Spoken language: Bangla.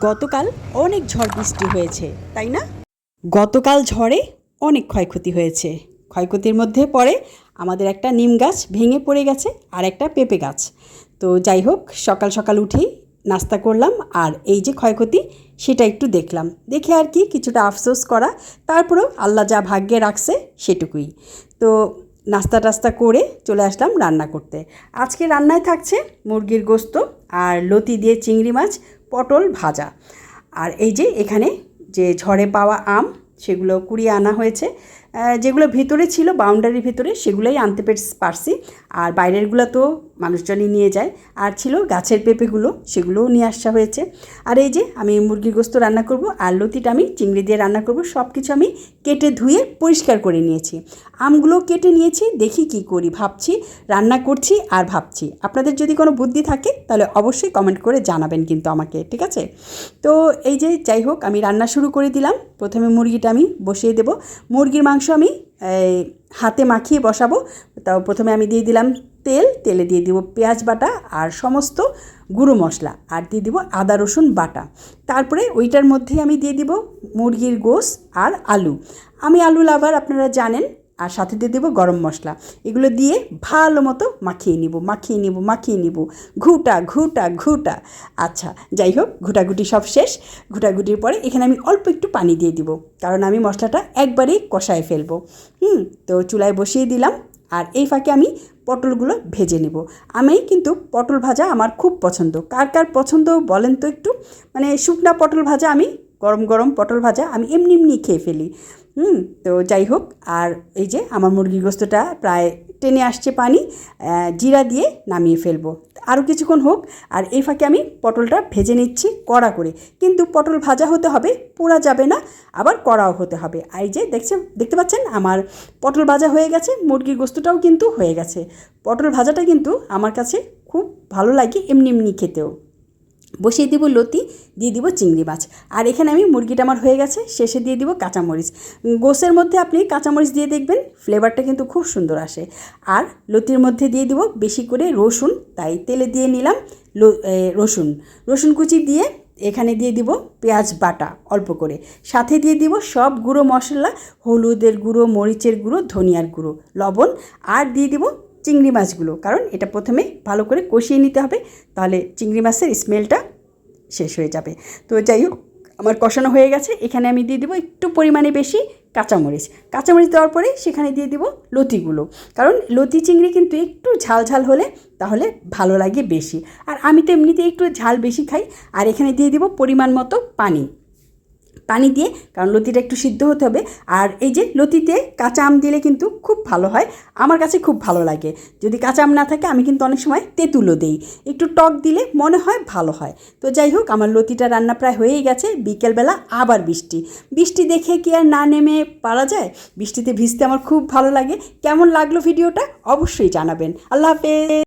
গতকাল অনেক ঝড় বৃষ্টি হয়েছে, তাই না? গতকাল ঝড়ে অনেক ক্ষয়ক্ষতি হয়েছে। ক্ষয়ক্ষতির মধ্যে পড়ে আমাদের একটা নিম গাছ ভেঙে পড়ে গেছে আর একটা পেঁপে গাছ। তো যাই হোক, সকাল সকাল উঠেই নাস্তা করলাম আর এই যে ক্ষয়ক্ষতি, সেটা একটু দেখলাম। দেখে আর কি, কিছুটা আফসোস করা, তারপরেও আল্লাহ যা ভাগ্যে রাখছে সেটুকুই। তো নাস্তা টাস্তা করে চলে আসলাম রান্না করতে। আজকে রান্নায় থাকছে মুরগির গোস্ত আর লতি দিয়ে চিংড়ি মাছ পটল ভাজা। আর এই যে এখানে যে ঝড়ে পাওয়া আম সেগুলো কুড়িয়ে আনা হয়েছে। যেগুলো ভিতরে ছিল বাউন্ডারির ভিতরে, সেগুলোই আনতে পেরেছি- আর বাইরেরগুলো তো মানুষজনই নিয়ে যায়। আর ছিল গাছের পেঁপেগুলো, সেগুলোও নিয়ে আসা হয়েছে। আর এই যে আমি মুরগির গোস্ত রান্না করব, আর লতিটা আমি চিংড়ি দিয়ে রান্না করব সব কিছু আমি কেটে ধুয়ে পরিষ্কার করে নিয়েছি। আমগুলো কেটে নিয়েছি, দেখি কি করি, ভাবছি, রান্না করছি আর ভাবছি। আপনাদের যদি কোনো বুদ্ধি থাকে, তাহলে অবশ্যই কমেন্ট করে জানাবেন কিন্তু আমাকে, ঠিক আছে? তো এই যে যাই হোক, আমি রান্না শুরু করে দিলাম। প্রথমে মুরগিটা আমি বসিয়ে দেব। মুরগির মাংস আমি হাতে মাখিয়ে বসাবো। তাও প্রথমে আমি দিয়ে দিলাম তেল, তেলে দিয়ে দিব পেঁয়াজ বাটা আর সমস্ত গুঁড়ো মশলা আর দিয়ে দিব আদা, রসুন বাটা। তারপরে ওইটার মধ্যেই আমি দিয়ে দিব মুরগির গোস আর আলু। আমি আলু লাভার, আপনারা জানেন আর সাথে দিয়ে দেবো গরম মশলা। এগুলো দিয়ে ভালো মতো মাখিয়ে নিব মাখিয়ে নিব মাখিয়ে নিব। ঘুটা ঘুটা ঘুটা। আচ্ছা যাই হোক, ঘুটাঘুটি সব শেষ। ঘুটাঘুটির পরে এখানে আমি অল্প একটু পানি দিয়ে দিব, কারণ আমি মশলাটা একবারেই কষায় ফেলব। হুম, তো চুলায় বসিয়ে দিলাম, আর এই ফাঁকে আমি পটলগুলো ভেজে নেব। আমি কিন্তু পটল ভাজা আমার খুব পছন্দ। কার কার পছন্দ বলেন তো একটু। মানে শুকনা পটল ভাজা আমি, গরম গরম পটল ভাজা আমি এমনি এমনি খেয়ে ফেলি। হুম, তো যাই হোক, আর এই যে আমার মুরগির গোস্তটা প্রায় টেনে আসছে পানি জিরা দিয়ে নামিয়ে ফেলব। আরও কিছুক্ষণ হোক, আর এই ফাঁকে আমি পটলটা ভেজে নিচ্ছি কড়া করে। কিন্তু পটল ভাজা হতে হবে, পোড়া যাবে না, আবার কড়াও হতে হবে। এই যে দেখছে, দেখতে পাচ্ছেন আমার পটল ভাজা হয়ে গেছে, মুরগির গোস্তটাও কিন্তু হয়ে গেছে। পটল ভাজাটা কিন্তু আমার কাছে খুব ভালো লাগে এমনি এমনি খেতেও। বসিয়ে দিব লতি, দিয়ে দিব চিংড়ি মাছ। আর এখানে আমি মুরগিটা আমার হয়ে গেছে, শেষে দিয়ে দিব কাঁচামরিচ। গোসের মধ্যে আপনি কাঁচামরিচ দিয়ে দেখবেন ফ্লেভারটা কিন্তু খুব সুন্দর আসে। আর লতির মধ্যে দিয়ে দিব বেশি করে রসুন, তাই তেলে দিয়ে নিলাম রসুন। রসুন কুচি দিয়ে এখানে দিয়ে দিব পেঁয়াজ বাটা, অল্প করে। সাথে দিয়ে দিব সব গুঁড়ো মশলা, হলুদের গুঁড়ো, মরিচের গুঁড়ো, ধনিয়ার গুঁড়ো, লবণ। আর দিয়ে দিব চিংড়ি মাছগুলো। কারণ এটা প্রথমে ভালো করে কষিয়ে নিতে হবে, তাহলে চিংড়ি মাছের স্মেলটা শেষ হয়ে যাবে। তো যাই হোক, আমার কষানো হয়ে গেছে। এখানে আমি দিয়ে দেবো একটু পরিমাণে বেশি কাঁচামরিচ। কাঁচামরিচ দেওয়ার পরে সেখানে দিয়ে দিব লতিগুলো। কারণ লতি চিংড়ি কিন্তু একটু ঝাল ঝাল হলে তাহলে ভালো লাগে বেশি। আর আমি তো এমনিতে একটু ঝাল বেশি খাই। আর এখানে দিয়ে দিব পরিমাণ মতো পানি। পানি দিয়ে, কারণ লতিটা একটু সিদ্ধ হতে হবে। আর এই যে লতিতে কাঁচা আম দিলে কিন্তু খুব ভালো হয়। আমার কাছে খুব ভালো লাগে। যদি কাঁচা আম না থাকে, আমি কিন্তু অনেক সময় তেঁতুলও দিই। একটু টক দিলে মনে হয় ভালো হয়। তো যাই হোক, আমার লতিটা রান্না প্রায় হয়েই গেছে। বিকেলবেলা আবার বৃষ্টি। বৃষ্টি দেখে কি আর না নেমে পারা যায়? বৃষ্টিতে ভিজতে আমার খুব ভালো লাগে। কেমন লাগল ভিডিওটা? অবশ্যই জানাবেন। আল্লাহ হাফেজ!